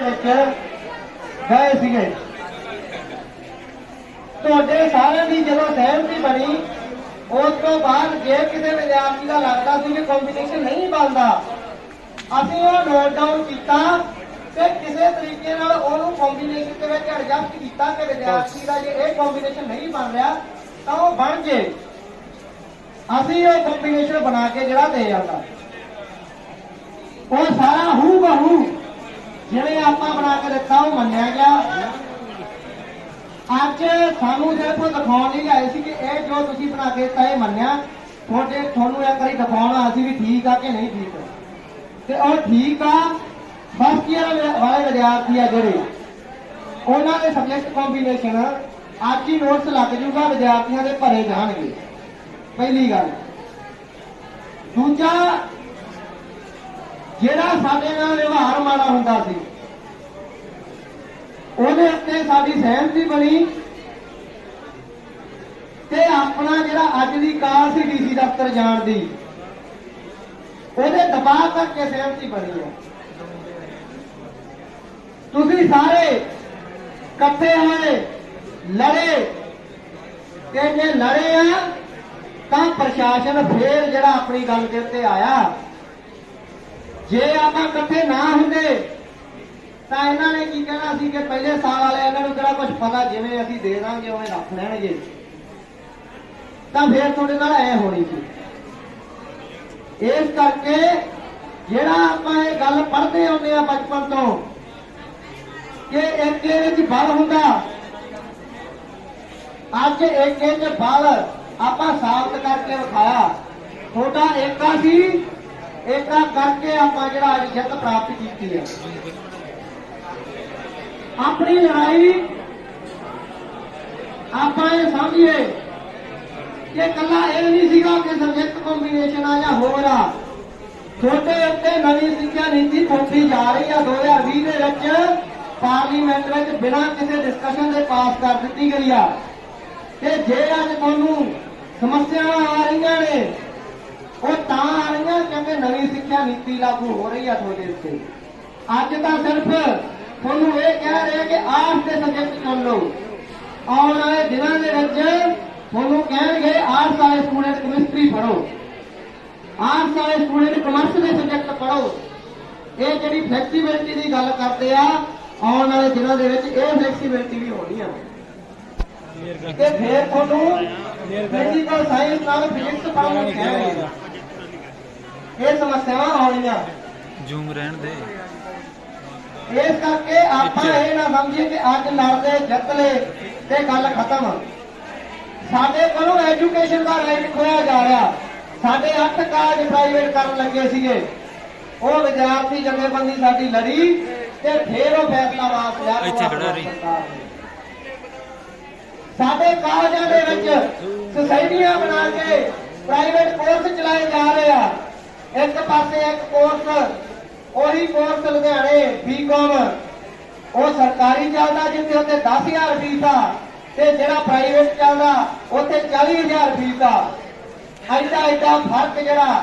ਵਿੱਚ ਗਏ ਸੀਗੇ। ਤੁਹਾਡੇ ਸਾਰਿਆਂ ਦੀ ਜਦੋਂ ਸਹਿਮਤੀ ਬਣੀ, ਉਸ ਤੋਂ ਬਾਅਦ ਜੇ ਕਿਸੇ ਵਿਦਿਆਰਥੀ ਦਾ ਲੱਗਦਾ ਸੀ ਕਿ ਕੰਬੀਨੇਸ਼ਨ ਨਹੀਂ ਬਣਦਾ, ਅਸੀਂ ਉਹ ਨੋਟ ਡਾਊਨ ਕੀਤਾ ਤੇ ਕਿਸੇ ਤਰੀਕੇ ਨਾਲ ਉਹਨੂੰ ਕੰਬੀਨੇਸ਼ਨ ਦੇ ਵਿੱਚ ਐਡਜਸਟ ਕੀਤਾ ਕਿ ਵਿਦਿਆਰਥੀ ਦਾ ਜੇ ਇਹ ਕੰਬੀਨੇਸ਼ਨ ਨਹੀਂ ਬਣ ਰਿਹਾ, ਤਾਂ ਉਹ ਬਣ ਜੇ। ਅਸੀਂ ਉਹ ਕੰਬੀਨੇਸ਼ਨ ਬਣਾ ਕੇ ਜਿਹੜਾ ਦੇ ਜਾਂਦਾ ਉਹ ਸਾਰਾ ਹੂ ਬਹੂ ਜਿਵੇਂ ਆਪਾਂ ਬਣਾ ਕੇ ਦਿੱਤਾ ਉਹ ਮੰਨਿਆ ਗਿਆ। ਅੱਜ ਸਾਨੂੰ ਜਿਹੜੇ ਕੋਲ ਦਿਖਾਉਣ ਲਈ ਆਏ ਸੀ ਕਿ ਇਹ ਜੋ ਤੁਸੀਂ ਬਣਾ ਕੇ ਦਿੱਤਾ, ਇਹ ਮੰਨਿਆ। ਤੁਹਾਡੇ, ਤੁਹਾਨੂੰ ਇੱਕ ਵਾਰੀ ਦਿਖਾਉਣਾ, ਅਸੀਂ ਵੀ ਠੀਕ ਆ ਕਿ ਨਹੀਂ ਠੀਕ? ਤੇ ਉਹ ਠੀਕ ਆ ਫਸਟ ਈਅਰ ਵਾਲੇ ਵਿਦਿਆਰਥੀ ਆ ਜਿਹੜੇ। ਉਹਨਾਂ ਦੇ ਸਬਜੈਕਟ ਕੰਬੀਨੇਸ਼ਨ ਅੱਜ ਹੀ ਨੋਟਸ ਲੱਗ ਜੂਗਾ, ਵਿਦਿਆਰਥੀਆਂ ਦੇ ਭਰੇ ਜਾਣਗੇ। ਪਹਿਲੀ ਗੱਲ। ਦੂਜਾ ਜਿਹੜਾ ਸਾਡੇ ਨਾਲ ਵਿਵਹਾਰ ਮਾੜਾ ਹੁੰਦਾ ਸੀ, ਉਹਦੇ ਉੱਤੇ ਸਾਡੀ ਸਹਿਮਤੀ ਬਣੀ ਤੇ ਆਪਣਾ ਜਿਹੜਾ ਅੱਜ ਦੀ ਕਾਰ ਸੀ ਡੀਸੀ ਦਫ਼ਤਰ ਜਾਣ ਦੀ, ਉਹਦੇ ਦਬਾਅ ਕਰਕੇ ਸਹਿਮਤੀ ਬਣੀ ਹੈ। ਤੁਸੀਂ ਸਾਰੇ ਇਕੱਠੇ ਹੋਏ, ਲੜੇ ਤੇ ਜੇ ਲੜੇ ਆ, ਤਾਂ ਪ੍ਰਸ਼ਾਸਨ ਫੇਰ ਜਿਹੜਾ ਆਪਣੀ ਗੱਲ ਦੇ ਉੱਤੇ ਆਇਆ। ਜੇ ਆਪਾਂ ਇਕੱਠੇ ਨਾ ਹੁੰਦੇ, ਤਾਂ ਇਹਨਾਂ ਨੇ ਕੀ ਕਹਿਣਾ ਸੀ ਕਿ ਪਹਿਲੇ ਸਾਲ ਵਾਲੇ ਇਹਨਾਂ ਨੂੰ ਕਿਹੜਾ ਕੁਝ ਪਤਾ, ਜਿਵੇਂ ਅਸੀਂ ਦੇ ਦਾਂਗੇ, ਉਵੇਂ ਰੱਖ ਲੈਣਗੇ। ਤਾਂ ਫਿਰ ਤੁਹਾਡੇ ਨਾਲ ਐ ਹੋਣੀ ਸੀ। ਇਸ ਕਰਕੇ ਜਿਹੜਾ ਆਪਾਂ ਇਹ ਗੱਲ ਪੜ੍ਹਦੇ ਆਉਂਦੇ ਆ ਬਚਪਨ ਤੋਂ, ਕਿ ਏਕੇ ਵਿੱਚ ਬਲ ਹੁੰਦਾ। ਅੱਜ ਏਕੇ ਚ ਬਲ ਆਪਾਂ ਸਾਬਤ ਕਰਕੇ ਵਿਖਾਇਆ। ਤੁਹਾਡਾ ਏਕਾ ਸੀ ਏਕਾ ਕਰਕੇ ਆਪਾਂ ਜਿਹੜਾ ਅੱਜ ਜਿੱਤ ਪ੍ਰਾਪਤ ਕੀਤੀ ਹੈ ਆਪਣੀ ਲੜਾਈ ਆਪਾਂ ਇਹ ਸਮਝੀਏ ਕਿ ਕੱਲਾ ਇਹ ਨਹੀਂ ਸੀਗਾ ਕਿ ਸਬਜੈਕਟ ਕੰਬੀਨੇਸ਼ਨ ਆ ਜਾਂ ਹੋਰ ਆ। ਛੋਟੇ ਉੱਤੇ ਨਵੀਂ ਸਿੱਖਿਆ ਨੀਤੀ ਥੋਪੀ ਜਾ ਰਹੀ ਆ। 2020 ਦੇ ਵਿੱਚ ਪਾਰਲੀਮੈਂਟ ਵਿੱਚ ਬਿਨਾਂ ਕਿਸੇ ਡਿਸਕਸ਼ਨ ਦੇ ਪਾਸ ਕਰ ਦਿੱਤੀ ਗਈ ਆ। ਤੇ ਜੇ ਅੱਜ ਤੁਹਾਨੂੰ ਸਮੱਸਿਆਵਾਂ ਆ ਰਹੀਆਂ ਨੇ ਉਹ ਤਾਂ ਆ ਰਹੀਆਂ ਕਿਉਂਕਿ ਨਵੀਂ ਸਿੱਖਿਆ ਨੀਤੀ ਲਾਗੂ ਹੋ ਰਹੀ ਆ ਤੁਹਾਡੇ ਉੱਤੇ। ਅੱਜ ਤਾਂ ਸਿਰਫ ਤੁਹਾਨੂੰ ਇਹ ਕਹਿ ਰਹੇ ਕਿ ਆਰਟਸ ਦੇ ਸਬਜੈਕਟ ਚੁਣ ਲਓ। ਆਉਣ ਵਾਲੇ ਦਿਨਾਂ ਦੇ ਵਿੱਚ ਤੁਹਾਨੂੰ ਕਹਿਣਗੇ ਆਰਟਸ ਵਾਲੇ ਸਟੂਡੈਂਟ ਕੈਮਿਸਟਰੀ ਪੜ੍ਹੋ। ਆਰਟਸ ਵਾਲੇ ਸਟੂਡੈਂਟ ਕਮਰਸ ਦੇ ਸਬਜੈਕਟ ਪੜ੍ਹੋ। ਇਹ ਜਿਹੜੀ ਫਲੈਕਸੀਬਿਲਿਟੀ ਦੀ ਗੱਲ ਕਰਦੇ ਆ, ਆਉਣ ਵਾਲੇ ਦਿਨਾਂ ਦੇ ਵਿੱਚ ਇਹ ਫਲੈਕਸੀਬਿਲਿਟੀ ਵੀ ਹੋਣੀ ਆ। ਤੇ ਫਿਰ ਤੁਹਾਨੂੰ ਫਿਜ਼ੀਕਲ ਸਾਇੰਸ ਨਾਲ ਫਿਜ਼ਿਕਸ ਪੜ੍ਹਨ ਕਹਿਣਗੇ ਇਹ ਸਮੱਸਿਆਵਾਂ ਆਉਣੀਆਂ। ਜੂਮ ਰਹਿਣ ਦੇ। ਇਸ ਕਰਕੇ ਆਪਾਂ ਇਹ ਨਾ ਸਮਝੀਏ ਕਿ ਅੱਜ ਲੜਦੇ ਜਿੱਤ ਲਏ ਤੇ ਗੱਲ ਖਤਮ। ਸਾਡੇ ਕੋਲੋਂ ਐਜੂਕੇਸ਼ਨ ਦਾ ਰਾਈਟ ਖੋਇਆ ਜਾ ਰਿਹਾ। ਸਾਡੇ 8 ਕਾਲਜ ਪ੍ਰਾਈਵੇਟ ਕਰਨ ਲੱਗੇ ਸੀਗੇ। ਉਹ ਵਿਦਿਆਰਥੀ ਜਥੇਬੰਦੀ ਸਾਡੀ ਲੜੀ ਤੇ ਫੇਰ ਉਹ ਫੈਸਲਾ ਵਾਪਸ ਲਿਆ ਇੱਥੇ ਖੜਾ ਰਹੀ। ਸਾਡੇ ਕਾਲਜਾਂ ਦੇ ਵਿੱਚ ਸੁਸਾਇਟੀਆਂ ਬਣਾ ਕੇ ਪ੍ਰਾਈਵੇਟ ਕੋਰਸ ਚਲਾਏ ਜਾ ਰਹੇ ਆ। ਇੱਕ ਪਾਸੇ ਇੱਕ ਕੋਰਸ ਉਹੀ ਕੋਰਸ ਲੁਧਿਆਣੇ ਬੀਕਾਮ ਉਹ ਸਰਕਾਰੀ ਚੱਲਦਾ ਜਿੱਥੇ ਉੱਤੇ 10000 ਫੀਸ ਆ ਤੇ ਜਿਹੜਾ ਪ੍ਰਾਈਵੇਟ ਚੱਲਦਾ ਉੱਥੇ 40000 ਫੀਸ ਆ। ਐਡਾ ਐਡਾ ਫ਼ਰਕ ਜਿਹੜਾ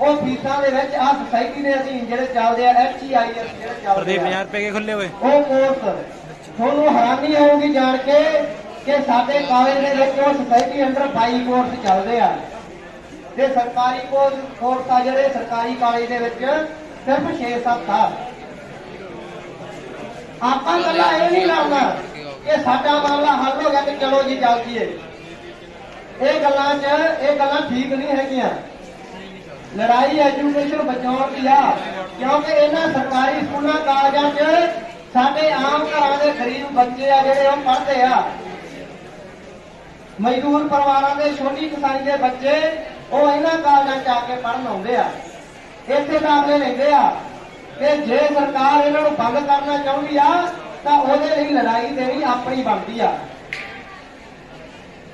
ਉਹ ਫੀਸਾਂ ਦੇ ਵਿੱਚ ਆ ਸੁਸਾਇਟੀ ਦੇ ਅਸੀਂ ਜਿਹੜੇ ਚੱਲਦੇ ਆ ਐਚਈਆਈਐਸ ਜਿਹੜੇ ਚੱਲਦੇ ਪ੍ਰਦੀਪ ਆ 50 ਰੁਪਏ ਖੁੱਲੇ ਹੋਏ। ਉਹ ਕੋਰਸ। ਤੁਹਾਨੂੰ ਹੈਰਾਨੀ ਹੋਊਗੀ ਜਾਣ ਕੇ ਕਿ ਸਾਡੇ ਕਾਲਜ ਦੇ ਵਿੱਚ ਉਹ ਸੁਸਾਇਟੀ ਅੰਡਰ 22 ਕੋਰਸ ਚੱਲਦੇ ਆ। ਤੇ ਸਰਕਾਰੀ ਕੋਰਸ ਕੋਰਸ ਆ ਜਿਹੜੇ ਸਰਕਾਰੀ ਕਾਲਜ ਦੇ ਵਿੱਚ ਸਿਰਫ 6-7 ਆ। ਆਪਾਂ ਕੱਲਾ ਇਹ ਨਹੀਂ ਲਾਉਣਾ ਕਿ ਸਾਡਾ ਮਾਮਲਾ ਹੱਲ ਹੋ ਗਿਆ ਤੇ ਚਲੋ ਜੀ, ਚੱਲ ਜੀਏ। ਇਹ ਗੱਲਾਂ 'ਚ, ਇਹ ਗੱਲਾਂ ਠੀਕ ਨਹੀਂ ਹੈਗੀਆਂ। ਲੜਾਈ ਐਜੂਕੇਸ਼ਨ ਬਚਾਉਣ ਦੀ ਆ, ਕਿਉਂਕਿ ਇਹਨਾਂ ਸਰਕਾਰੀ ਸਕੂਲਾਂ, ਕਾਲਜਾਂ 'ਚ ਸਾਡੇ ਆਮ ਘਰਾਂ ਦੇ ਗਰੀਬ ਬੱਚੇ ਆ ਜਿਹੜੇ ਉਹ ਪੜ੍ਹਦੇ ਆ। ਮਜ਼ਦੂਰ ਪਰਿਵਾਰਾਂ ਦੇ ਛੋਟੀ ਕਿਸਾਨੀ ਦੇ ਬੱਚੇ, ਉਹ ਇਹਨਾਂ ਕਾਲਜਾਂ 'ਚ ਆ ਕੇ ਪੜ੍ਹਨ ਆਉਂਦੇ ਆ। ਇੱਥੇ ਦਾਖਲੇ ਲੈਂਦੇ ਆ। ਤੇ ਜੇ ਸਰਕਾਰ ਇਹਨਾਂ ਨੂੰ ਬੰਦ ਕਰਨਾ ਚਾਹੁੰਦੀ ਆ, ਤਾਂ ਉਹਦੇ ਲਈ ਲੜਾਈ ਦੇਣੀ ਆਪਣੀ ਬਣਦੀ ਆ।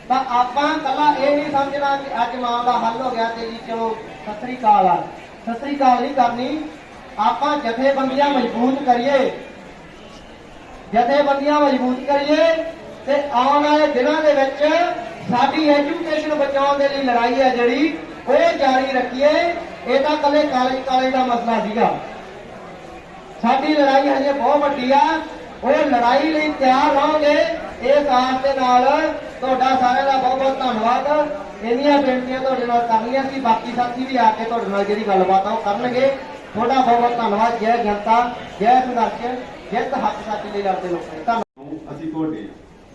ਤਾਂ ਆਪਾਂ ਕੱਲਾ ਇਹ ਨਹੀਂ ਸਮਝਣਾ ਕਿ ਅੱਜ ਮਾਮਲਾ ਹੱਲ ਹੋ ਗਿਆ ਤੇ ਜੀ ਚਲੋ, ਸਤਿ ਸ੍ਰੀ ਅਕਾਲ ਆ। ਸਤਿ ਸ੍ਰੀ ਅਕਾਲ ਨਹੀਂ ਕਰਨੀ। ਆਪਾਂ ਜਥੇਬੰਦੀਆਂ ਮਜ਼ਬੂਤ ਕਰੀਏ। ਜਥੇਬੰਦੀਆਂ ਮਜ਼ਬੂਤ ਕਰੀਏ ਤੇ ਆਉਣ ਵਾਲੇ ਦਿਨਾਂ ਦੇ ਵਿੱਚ ਸਾਡੀ ਐਜੂਕੇਸ਼ਨ ਬਚਾਉਣ ਦੇ ਲਈ ਲੜਾਈ ਹੈ ਜਿਹੜੀ, ਉਹ ਜਾਰੀ ਰੱਖੀਏ। ਇਹ ਤਾਂ ਕੱਲੇ ਕਾਲਜ ਕਾਲਜ ਦਾ ਮਸਲਾ ਸੀਗਾ। ਸਾਡੀ ਲੜਾਈ ਹਜੇ ਬਹੁਤ ਵੱਡੀ ਆ। ਉਹ ਲੜਾਈ ਲਈ ਤਿਆਰ ਰਹੋਗੇ, ਇਸ ਆਸ ਦੇ ਨਾਲ ਤੁਹਾਡਾ ਸਾਰਿਆਂ ਦਾ ਬਹੁਤ ਬਹੁਤ ਧੰਨਵਾਦ। ਇੰਨੀਆਂ ਬੇਨਤੀਆਂ ਤੁਹਾਡੇ ਨਾਲ ਕਰਨੀਆਂ ਸੀ, ਬਾਕੀ ਸਾਥੀ ਵੀ ਆ ਕੇ ਤੁਹਾਡੇ ਨਾਲ ਜਿਹੜੀ ਗੱਲਬਾਤ ਆ ਉਹ ਕਰਨਗੇ। ਤੁਹਾਡਾ ਬਹੁਤ ਬਹੁਤ ਧੰਨਵਾਦ। ਜੈ ਜਨਤਾ, ਜੈ ਸੰਘਰਸ਼ ਜਿੱਤ ਹੱਕ ਸਾਥੀ ਲਈ ਲੜਦੇ ਲੋਕਾਂ ਦੀ। ਧੰਨਵਾਦ ਅਸੀਂ ਤੁਹਾਡੇ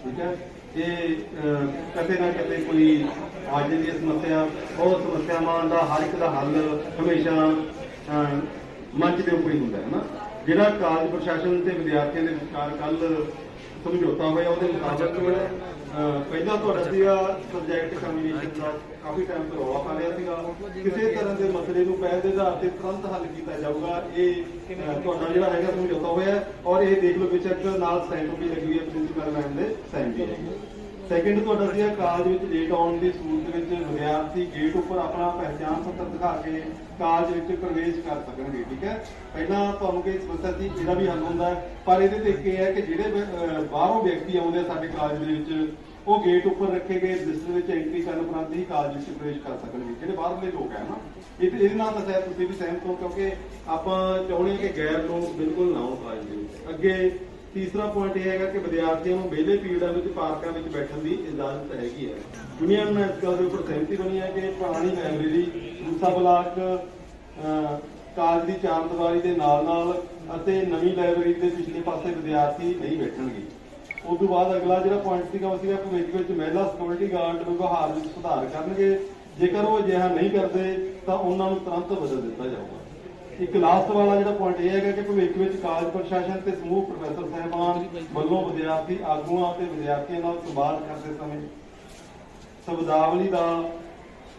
ਠੀਕ ਹੈ। ਇਹ ਕਦੇ ਨਾ ਕਦੇ ਕੋਈ ਅੱਜ ਦੀ ਸਮੱਸਿਆ ਬਹੁਤ ਸਮੱਸਿਆਵਾਂ ਦਾ ਹਰ ਇੱਕ ਦਾ ਹੱਲ ਹਮੇਸ਼ਾ ਮੰਚ ਦੇ ਉੱਪਰ ਹੀ ਹੁੰਦਾ ਹੈ ਨਾ। ਜਿਹੜਾ ਕਾਲਜ ਪ੍ਰਸ਼ਾਸਨ ਤੇ ਵਿਦਿਆਰਥੀਆਂ ਦੇ ਵਿਚਕਾਰ ਕੱਲ ਸਮਝੌਤਾ ਹੋਇਆ, ਉਹਦੇ ਮੁਤਾਬਕ ਪਹਿਲਾਂ ਤੁਹਾਡਾ ਸੀਗਾ ਸਬਜੈਕਟ ਕੰਬੀਨੇਸ਼ਨ ਦਾ ਕਾਫੀ ਟਾਈਮ ਤੋਂ ਰੌਲਾ ਪਾ ਰਿਹਾ ਸੀਗਾ, ਕਿਸੇ ਤਰ੍ਹਾਂ ਦੇ ਮਸਲੇ ਨੂੰ ਪਹਿਲ ਦੇ ਆਧਾਰ ਤੇ ਤੁਰੰਤ ਹੱਲ ਕੀਤਾ ਜਾਊਗਾ, ਇਹ ਤੁਹਾਡਾ ਜਿਹੜਾ ਹੈਗਾ ਸਮਝੌਤਾ ਹੋਇਆ ਔਰ ਇਹ ਦੇਖ ਲਓ ਬੇਸ਼ੱਕ ਨਾਲ ਸਟੈਂਪ ਵੀ ਲੱਗੀ ਹੋਈ ਹੈ ਪ੍ਰਿੰਸੀਪਲ ਮੈਮ ਦੇ ਸਾਈਨ ਵੀ ਹੈਗੇ ਸੈਕਿੰਡ ਤੁਹਾਡਾ ਸੀਗਾ ਕਾਲਜ ਵਿੱਚ ਲੇਟ ਆਉਣ ਦੀ ਸੂਰਤ ਵਿੱਚ ਵਿਦਿਆਰਥੀ ਗੇਟ ਉੱਪਰ ਆਪਣਾ ਪਹਿਚਾਣ ਪੱਤਰ ਦਿਖਾ ਕੇ ਕਾਲਜ ਵਿੱਚ ਪ੍ਰਵੇਸ਼ ਕਰ ਸਕਣਗੇ, ਠੀਕ ਹੈ? ਪਹਿਲਾਂ ਤੁਹਾਨੂੰ ਕੋਈ ਸਮੱਸਿਆ ਸੀ ਇਹਦਾ ਵੀ ਹੱਲ ਹੁੰਦਾ ਪਰ ਇਹਦੇ ਤੇ ਇੱਕ ਹੈ ਕਿ ਜਿਹੜੇ ਬਾਹਰੋਂ ਵਿਅਕਤੀ ਆਉਂਦੇ ਆ ਸਾਡੇ ਕਾਲਜ ਦੇ ਵਿੱਚ, ਉਹ ਗੇਟ ਉੱਪਰ ਰੱਖੇ ਗਏ ਰਜਿਸਟਰ ਵਿੱਚ ਐਂਟਰੀ ਕਰਨ ਉਪਰੰਤ ਹੀ ਕਾਲਜ ਵਿੱਚ ਪ੍ਰਵੇਸ਼ ਕਰ ਸਕਣਗੇ, ਜਿਹੜੇ ਬਾਹਰਲੇ ਲੋਕ ਹੈ ਨਾ। ਇਹ ਇਹਦੇ ਨਾਲ ਤਾਂ ਸ਼ਾਇਦ ਤੁਸੀਂ ਵੀ ਸਹਿਮਤ ਹੋ, ਕਿਉਂਕਿ ਆਪਾਂ ਚਾਹੁੰਦੇ ਹਾਂ ਕਿ ਗੈਰ ਲੋਕ ਬਿਲਕੁਲ ਨਾ ਹੋ ਕਾਲਜ ਦੇ ਵਿੱਚ ਅੱਗੇ ਤੀਸਰਾ ਪੁਆਇੰਟ ਇਹ ਹੈਗਾ ਕਿ ਵਿਦਿਆਰਥੀਆਂ ਨੂੰ ਵਿਹਲੇ ਪੀਰੀਅਡਾਂ ਵਿੱਚ ਪਾਰਕਾਂ ਵਿੱਚ ਬੈਠਣ ਦੀ ਇਜਾਜ਼ਤ ਹੈਗੀ ਹੈ। ਯੂਨੀਅਨ ਨੇ ਇਸ ਗੱਲ ਦੇ ਉੱਪਰ ਸਹਿਮਤੀ ਬਣੀ ਹੈ ਕਿ ਪੁਰਾਣੀ ਲਾਇਬ੍ਰੇਰੀ ਦੂਸਰਾ ਬਲਾਕ ਕਾਲਜ ਦੀ ਚਾਰ ਦੀਵਾਰੀ ਦੇ ਨਾਲ ਨਾਲ ਅਤੇ ਨਵੀਂ ਲਾਇਬ੍ਰੇਰੀ ਦੇ ਪਿਛਲੇ ਪਾਸੇ ਵਿਦਿਆਰਥੀ ਨਹੀਂ ਬੈਠਣਗੇ। ਉਸ ਤੋਂ ਬਾਅਦ ਅਗਲਾ ਜਿਹੜਾ ਪੁਆਇੰਟ ਸੀਗਾ ਉਹ ਸੀਗਾ ਭਵਿੱਖ ਵਿੱਚ ਮਹਿਲਾ ਸਿਕਿਉਰਿਟੀ ਗਾਰਡ ਨੂੰ ਵਿਵਹਾਰ ਵਿੱਚ ਸੁਧਾਰ ਕਰਨਗੇ। ਜੇਕਰ ਉਹ ਅਜਿਹਾ ਨਹੀਂ ਕਰਦੇ, ਤਾਂ ਉਹਨਾਂ ਨੂੰ ਤੁਰੰਤ ਬਦਲ ਦਿੱਤਾ ਜਾਊਗਾ। ਇੱਕ ਲਾਸਟ ਵਾਲਾ ਜਿਹੜਾ ਪੁਆਇੰਟ ਇਹ ਹੈਗਾ ਕਿ ਭਵਿੱਖ ਵਿੱਚ ਕਾਲਜ ਪ੍ਰਸ਼ਾਸਨ ਤੇ ਸਮੂਹ ਪ੍ਰੋਫੈਸਰ ਸਾਹਿਬਾਨ ਵੱਲੋਂ ਵਿਦਿਆਰਥੀ ਆਗੂਆਂ ਅਤੇ ਵਿਦਿਆਰਥੀਆਂ ਨਾਲ ਸੰਵਾਦ ਕਰਦੇ ਸਮੇਂ ਸ਼ਬਦਾਵਲੀ ਦਾ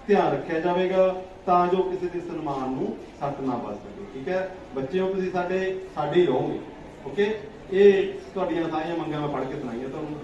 ਧਿਆਨ ਰੱਖਿਆ ਜਾਵੇਗਾ ਤਾਂ ਜੋ ਕਿਸੇ ਦੇ ਸਨਮਾਨ ਨੂੰ ਸੱਟ ਨਾ ਵੱਜ ਸਕੇ, ਠੀਕ ਹੈ? ਬੱਚਿਓ, ਤੁਸੀਂ ਸਾਡੇ ਸਾਡੇ ਹੀ ਰਹੋਗੇ ਓਕੇ ਇਹ ਤੁਹਾਡੀਆਂ ਸਾਰੀਆਂ ਮੰਗਾਂ ਮੈਂ ਪੜ੍ਹ ਕੇ ਸੁਣਾਈਆਂ ਤੁਹਾਨੂੰ।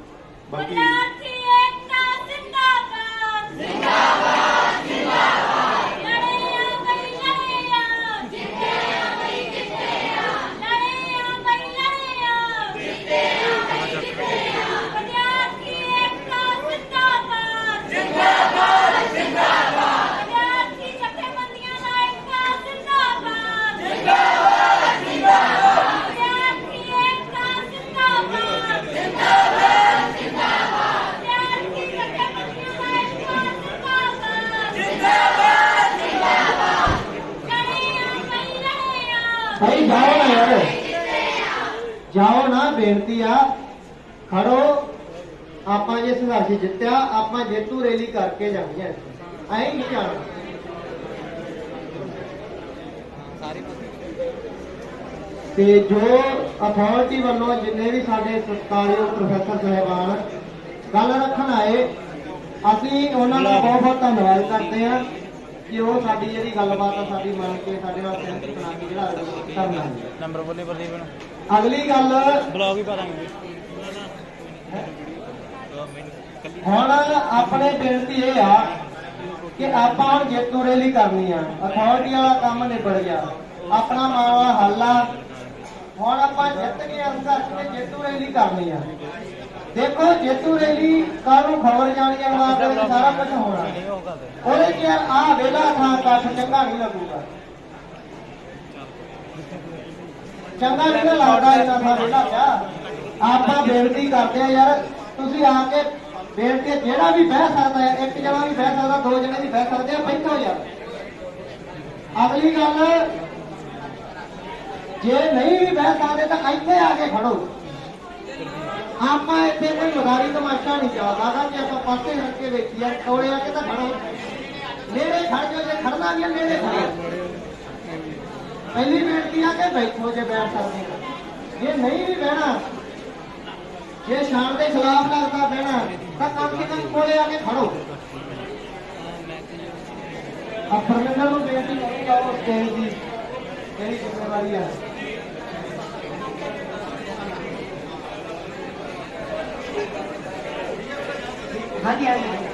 ਬਾਕੀ ਵਿਦਿਆਰਥੀ ਏਕਤਾ ਜ਼ਿੰਦਾਬਾਦ ਜ਼ਿੰਦਾਬਾਦ ਜ਼ਿੰਦਾਬਾਦ ਲੜਿਆ ਬਈ ਲੜਿਆ ਜਿੱਤੇ ਆ ਬਈ ਜਿੱਤੇ ਆ ਲੜਿਆ ਬਈ ਲੜਿਆ ਜਿੱਤੇ ਆ ਬਈ ਜਿੱਤੇ ਆ ਵਿਦਿਆਰਥੀ ਏਕਤਾ ਜ਼ਿੰਦਾਬਾਦ ਜ਼ਿੰਦਾਬਾਦ ਜ਼ਿੰਦਾਬਾਦ ਵਿਦਿਆਰਥੀ ਜਥੇਬੰਦੀਆਂ ਦਾ ਏਕਤਾ ਜ਼ਿੰਦਾਬਾਦ ਜ਼ਿੰਦਾਬਾਦ ਜ਼ਿੰਦਾਬਾਦ ਵਿਦਿਆਰਥੀ ਏਕਤਾ ਜ਼ਿੰਦਾਬਾਦ ਵਿਦਿਆਰਥੀ ਜਥੇਬੰਦੀਆਂ ਦਾ ਏਕਤਾ ਜ਼ਿੰਦਾਬਾਦ ਜ਼ਿੰਦਾਬਾਦ ਜ਼ਿੰਦਾਬਾਦ ਲੜਿਆ ਬਈ ਲੜਿਆ ਭਾਈ ਜਾਓ ਨਾ ਯਾਰ। ਜਾਓ ਨਾ, ਬੇਨਤੀ ਆ। ਖੜੋ। ਆਪਾਂ ਜੇ ਸੰਘਰਸ਼ ਜਿੱਤਿਆ, ਆਪਾਂ ਜੇਤੂ ਰੈਲੀ ਕਰਕੇ ਜਾਣੀ ਹੈ ਐਂ ਨਹੀਂ ਜਾਣਾ। ਤੇ ਜੋ ਅਥਾਰਟੀ ਵੱਲੋਂ ਜਿੰਨੇ ਵੀ ਸਾਡੇ ਸਤਿਕਾਰਯੋਗ ਪ੍ਰੋਫੈਸਰ ਸਾਹਿਬਾਨ ਗੱਲ ਰੱਖਣ ਆਏ, ਅਸੀਂ ਉਹਨਾਂ ਦਾ ਬਹੁਤ ਬਹੁਤ ਧੰਨਵਾਦ ਕਰਦੇ ਹਾਂ। ਕਿ ਉਹ ਸਾਡੀ ਜਿਹੜੀ ਗੱਲਬਾਤ ਆ ਸਾਡੀ ਮੰਨ ਕੇ ਸਾਡੇ ਨਾਲ ਸਹਿਮਤੀ ਬਣਾ ਕੇ ਜਿਹੜਾ ਕਰਨਾ ਹੈ। ਨੰਬਰ ਬੋਲੇ ਪ੍ਰਦੀਪ ਨੂੰ। ਅਗਲੀ ਗੱਲ ਬਲੌਗ ਹੀ ਪਾ ਦਾਂਗੇ। ਹੁਣ ਆਪਣੇ ਬੇਨਤੀ ਇਹ ਆ ਕਿ ਆਪਾਂ ਹੁਣ ਜੇਤੂ ਰੈਲੀ ਕਰਨੀ ਆ। ਅਥਾਰਟੀ ਵਾਲਾ ਕੰਮ ਨਿਬੜ ਗਿਆ। ਆਪਣਾ ਮਾਮਲਾ ਹੱਲ ਆ। ਹੁਣ ਆਪਾਂ ਜਿੱਤ ਕੇ ਅੰਦਰ ਤੇ ਜੇਤੂ ਰੈਲੀ ਕਰਨੀ ਆ। ਦੇਖੋ, ਜੇਤੂ ਰੈਲੀ ਕੱਲ ਖਬਰ ਜਾਣੀ ਹੈ ਵਾਰ ਦੇ ਸਾਰਾ ਕੁਝ ਹੋਣਾ। ਉਹਦੇ ਚ ਯਾਰ ਆ ਵੇਲਾ ਥਾਂ ਕੱਠ ਚੰਗਾ ਨਹੀਂ ਲੱਗੂਗਾ। ਚੰਗਾ ਨਹੀਂ ਲੱਗਦਾ ਇਹਨਾਂ ਦਾ ਵੇਲਾ ਪਿਆ। ਆਪਾਂ ਬੇਨਤੀ ਕਰਦੇ ਆ ਯਾਰ, ਤੁਸੀਂ ਆ ਕੇ ਬੇਨਤੀ, ਜਿਹੜਾ ਵੀ ਬਹਿ ਸਕਦਾ ਹੈ, ਇੱਕ ਜਣਾ ਵੀ ਬਹਿ ਸਕਦਾ, ਦੋ ਜਣੇ ਵੀ ਬਹਿ ਸਕਦੇ ਆ, ਬੈਠੋ ਯਾਰ। ਅਗਲੀ ਗੱਲ, ਜੇ ਨਹੀਂ ਵੀ ਬਹਿ ਸਕਦੇ ਤਾਂ ਇੱਥੇ ਆ ਕੇ ਖੜੋ। ਆਪਾਂ ਇੱਥੇ ਕੋਈ ਮਦਾਰੀ ਤਮਾਸ਼ਾ ਨਹੀਂ ਚੱਲਦਾ ਕਿ ਆਪਾਂ ਪਾਸੇ ਹਟ ਕੇ ਵੇਖੀਏ ਕੋਲੇ ਆ ਕੇ ਤਾਂ ਖੜੋ ਨੇੜੇ ਖੜ ਜਾਓ, ਜੇ ਖੜਨਾ ਵੀ ਨੇੜੇ ਖੜੋ ਪਹਿਲੀ ਬੇਨਤੀ ਆ ਕਿ ਬੈਠੋ ਜੇ ਬੈਠ ਸਕਦੇ ਜੇ ਨਹੀਂ ਵੀ ਬਹਿਣਾ, ਜੇ ਸ਼ਾਨ ਦੇ ਖਿਲਾਫ ਲੱਗਦਾ ਬਹਿਣਾ, ਤਾਂ ਕੰਮ ਸੇ ਕਮ ਕੋਲੇ ਆ ਕੇ ਖੜੋ ਆ ਪਰਮਿੰਦਰ ਨੂੰ, ਬੇਨਤੀ ਕਰੂੰਗਾ ਉਹ ਸਟੇਜ ਦੀ ਜਿਹੜੀ ਜ਼ਿੰਮੇਵਾਰੀ ਆ। ਹਾਂਜੀ ਹਾਂਜੀ